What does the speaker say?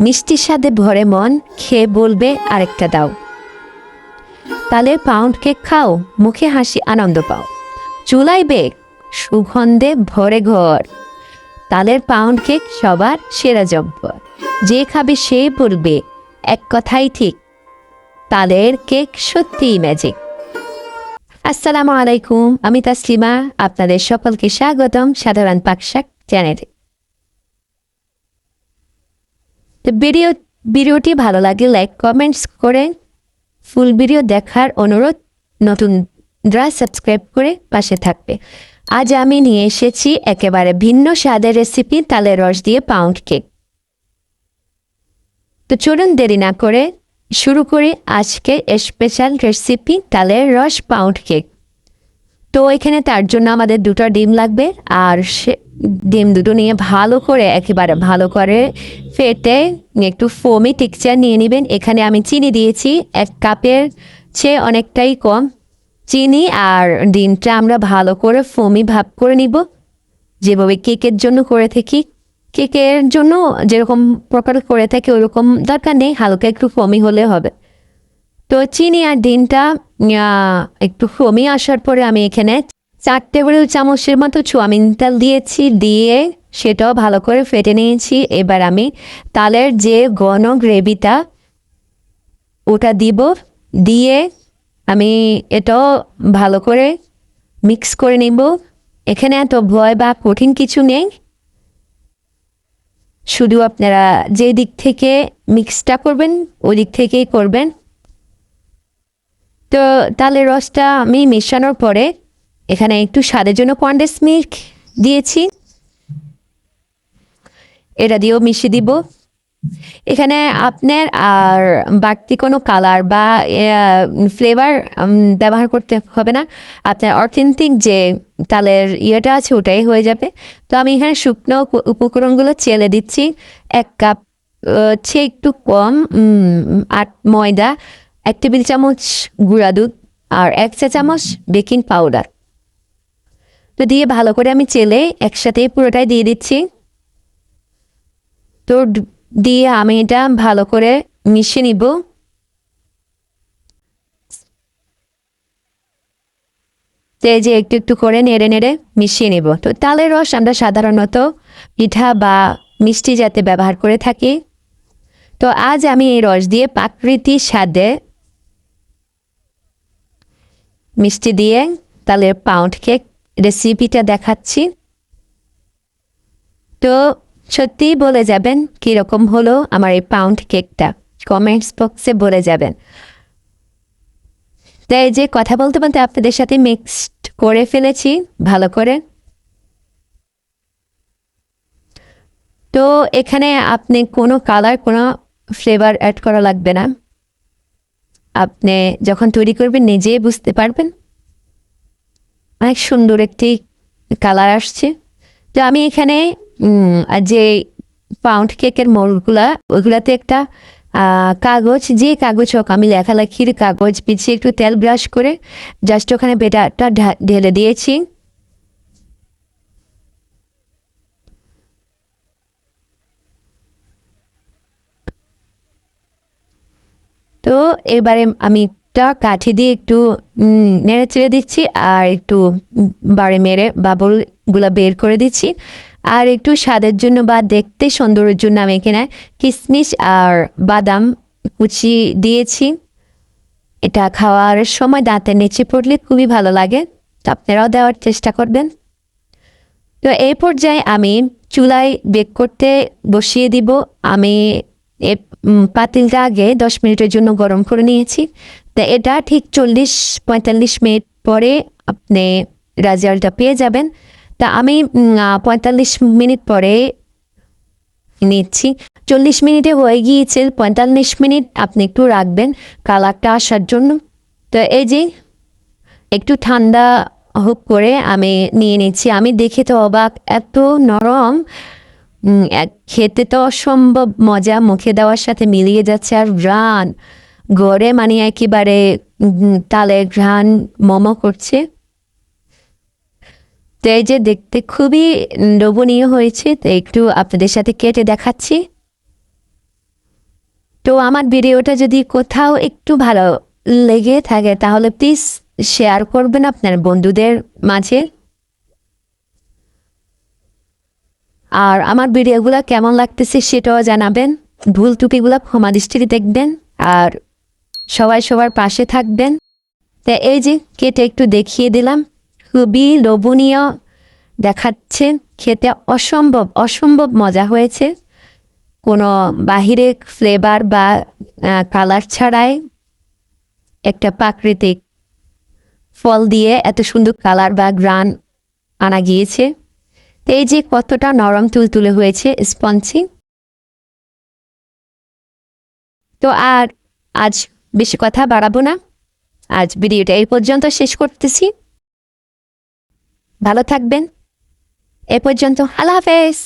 মিষ্টির স্বাদে ভরে মন, খেয়ে বলবে আরেকটা দাও। তালের পাউন্ড কেক খাও, মুখে হাসি, আনন্দ পাও। চুলাই বেগ, সুগন্ধে ভরে ঘর। তালের পাউন্ড কেক সবার সেরা জব্বর। যে খাবে সে বলবে, এক কথাই ঠিক, তালের কেক সত্যিই ম্যাজিক আসসালামু আলাইকুম, আমি তাসলিমা, আপনাদের সকলকে স্বাগতম সাধারণ পাকশাক চ্যানেলে। তো ভিডিও ভিডিওটি ভালো লাগে লাইক কমেন্টস করে ফুল ভিডিও দেখার অনুরোধ। নতুনরা সাবস্ক্রাইব করে পাশে থাকবে। আজ আমি নিয়ে এসেছি একেবারে ভিন্ন স্বাদের রেসিপি তালের রস দিয়ে পাউন্ড কেক তো চলুন দেরি না করে শুরু করি আজকে স্পেশাল রেসিপি তালের রস পাউন্ড কেক তো এখানে তার জন্য আমাদের দুটো ডিম লাগবে আর সে ডিম দুটো নিয়ে ভালো করে একেবারে ভালো করে ফেটে একটু ফোমি টেক্সচার নিয়ে নেবেন। এখানে আমি চিনি দিয়েছি, এক কাপের চেয়ে অনেকটাই কম চিনি আর ডিমটা আমরা ভালো করে ফোমি ভাব করে নিব। যেভাবে কেকের জন্য করে থাকি, কেকের জন্য যেরকম প্রকার করে থাকে ওরকম দরকার নেই, হালকা একটু ফমি হলে হবে। তো চিনি আর ডিমটা একটু কমে আসার পরে আমি এখানে চার টেবিল চামচের মতো চুয়ামিন তেল দিয়েছি, দিয়ে সেটাও ভালো করে ফেটে নিয়েছি। এবার আমি তালের যে ঘন গ্রেভিটা, ওটা দিব, দিয়ে আমি এটাও ভালো করে মিক্স করে নিব। এখানে এত ভয় বা কঠিন কিছু নেই। শুধু আপনারা যে দিক থেকে মিক্সটা করবেন ওই দিক থেকেই করবেন। তো তালের রসটা আমি মেশানোর পরে এখানে একটু স্বাদের জন্য কন্ডেন্স মিল্ক দিয়েছি। এটা দিয়েও মিশিয়ে দিব। এখানে আপনার আর বাড়তি কোনো কালার বা ফ্লেভার ব্যবহার করতে হবে না। আপনার অথেন্টিক যে তালের ইয়েটা আছে ওটাই হয়ে যাবে। তো আমি এখানে শুকনো উপ- উপকরণগুলো চেলে দিচ্ছি। এক কাপ হচ্ছে একটু কম আট ময়দা। এক টেবিল চামচ গুঁড়া দুধ আর এক চা চামচ বেকিং পাউডার। তো দিয়ে ভালো করে আমি চেলে একসাথে পুরোটাই দিয়ে দিচ্ছি। তো দিয়ে আমি এটা ভালো করে মিশিয়ে নিব। যে একটু একটু করে নেড়ে নেড়ে মিশিয়ে নেব। তো তালের রস আমরা সাধারণত পিঠা বা মিষ্টি জাতে ব্যবহার করে থাকি। তো আজ আমি এই রস দিয়ে প্রাকৃতিক স্বাদে মিষ্টি দিয়ে তালের পাউন্ড কেক রেসিপিটা দেখাচ্ছি। তো সত্যিই বলে যাবেন কীরকম হলো আমার এই পাউন্ড কেকটা কমেন্টস বক্সে বলে যাবেন। তাই যে কথা বলতে বলতে আপনাদের সাথে মিক্সড করে ফেলেছি, ভালো করে। তো এখানে আপনি কোনো কালার কোনো ফ্লেভার অ্যাড করা লাগবে না। আপনি যখন তৈরি করবেন নিজে বুঝতে পারবেন। অনেক সুন্দর একটি কালার আসছে। তো আমি এখানে যে পাউন্ড কেকের মোড়গুলা ওইগুলাতে একটা কাগজ, যে কাগজ হোক, আমি লেখালেখির কাগজ পিছিয়ে একটু তেল ব্রাশ করে জাস্ট ওখানে বেটাটা ঢেলে দিয়েছি। এবারে আমি একটা কাঠি দিয়ে একটু নেড়ে চেড়ে দিচ্ছি আর একটু বাড়ি মেরে বাবলগুলো বের করে দিচ্ছি। আর একটু স্বাদের জন্য বা দেখতে সুন্দরের জন্য আমি এখানে কিশমিশ আর বাদাম কুচি দিয়েছি। এটা খাওয়ার সময় দাঁতের নিচে পড়লে খুবই ভালো লাগে। তো আপনারাও দেওয়ার চেষ্টা করবেন। তো এই পর্যায়ে আমি চুলায় বেক করতে বসিয়ে দিব। আমি এ পাতিলটা আগে দশ মিনিটের জন্য গরম করে নিয়েছি। তা এটা ঠিক চল্লিশ, পঁয়তাল্লিশ মিনিট পরে আপনি রেজাল্টটা পেয়ে যাবেন। তা আমি পঁয়তাল্লিশ মিনিট পরে নিচ্ছি। চল্লিশ মিনিটে হয়ে গিয়েছে, পঁয়তাল্লিশ মিনিট আপনি একটু রাখবেন কালারটা আসার জন্য। তো এই যে একটু ঠান্ডা হোক করে আমি নিয়ে নিচ্ছি। আমি দেখে তো অবাক, এত নরম। খেতে তো অসম্ভব মজা, মুখে দেওয়ার সাথে মিলিয়ে যাচ্ছে আর ঘ্রাণ। গড়ে মানে একেবারে তালে ঘ্রাণ মোমো করছে। তো এই যে দেখতে খুবই লোভনীয় হয়েছে, তো একটু আপনাদের সাথে কেটে দেখাচ্ছি। তো আমার ভিডিওটা যদি কোথাও একটু ভালো লেগে থাকে, তাহলে প্লিজ শেয়ার করবেন আপনার বন্ধুদের মাঝে। আর আমার ভিডিওগুলো কেমন লাগতেছে সেটাও জানাবেন। ভুল টুপিগুলো ক্ষমা দৃষ্টিতে দেখবেন। আর সবাই সবার পাশে থাকবেন। তা এই যে কেটে একটু দেখিয়ে দিলাম। খুবই লোভনীয় দেখাচ্ছে। খেতে অসম্ভব অসম্ভব মজা হয়েছে। কোনো বাহিরে ফ্লেভার বা কালার ছাড়াই একটা প্রাকৃতিক ফল দিয়ে এত সুন্দর কালার বা গ্রান আনা গিয়েছে। এই যে কতটা নরম তুলতুলে হয়েছে স্পঞ্জি। তো আর আজ বেশি কথা বাড়াবো না। আজ ভিডিওটা এই পর্যন্ত শেষ করতেছি। ভালো থাকবেন। এ পর্যন্ত আল্লাহ হাফেজ।